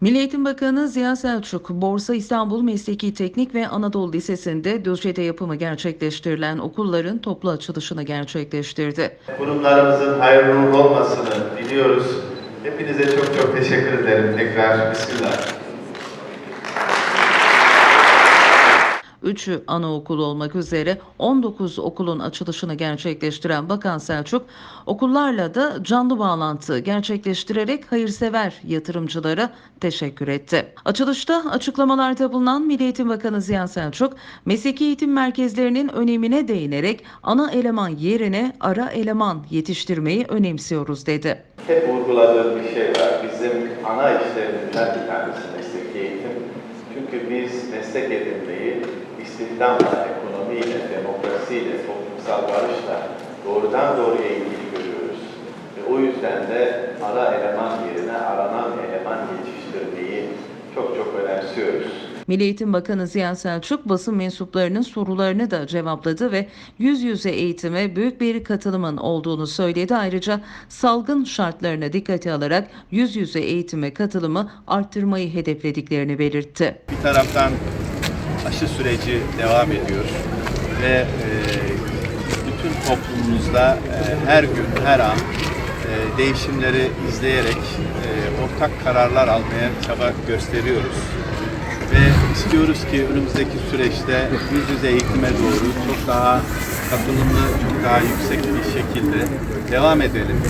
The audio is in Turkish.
Milli Eğitim Bakanı Ziya Selçuk, Borsa İstanbul Mesleki Teknik ve Anadolu Lisesi'nde Düzce'de yapımı gerçekleştirilen okulların toplu açılışını gerçekleştirdi. Kurumlarımızın hayırlı olmasını diliyoruz. Hepinize çok çok teşekkür ederim tekrar. Bismillah. Üçü anaokulu olmak üzere 19 okulun açılışını gerçekleştiren Bakan Selçuk, okullarla da canlı bağlantı gerçekleştirerek hayırsever yatırımcılara teşekkür etti. Açılışta açıklamalarda bulunan Milli Eğitim Bakanı Ziya Selçuk, mesleki eğitim merkezlerinin önemine değinerek ana eleman yerine ara eleman yetiştirmeyi önemsiyoruz dedi. Hep vurguladığım bir şey var. Bizim ana işlerimizden bir tanesi mesleki eğitim. Çünkü biz meslek edinmeyi istihdamla, ekonomiyle, demokrasiyle, toplumsal barışla doğrudan doğruya ilgili görüyoruz. Ve o yüzden de ara eleman yerine aranan eleman yetiştirmeyi çok çok önemsiyoruz. Milli Eğitim Bakanı Ziya Selçuk basın mensuplarının sorularını da cevapladı ve yüz yüze eğitime büyük bir katılımın olduğunu söyledi. Ayrıca salgın şartlarına dikkate alarak yüz yüze eğitime katılımı arttırmayı hedeflediklerini belirtti. Bir taraftan aşı süreci devam ediyor ve e, bütün toplumumuzda e, her gün, her an e, değişimleri izleyerek e, ortak kararlar almaya çaba gösteriyoruz. Ve istiyoruz ki önümüzdeki süreçte yüz yüze eğitime doğru çok daha katılımlı, çok daha yüksek bir şekilde devam edelim.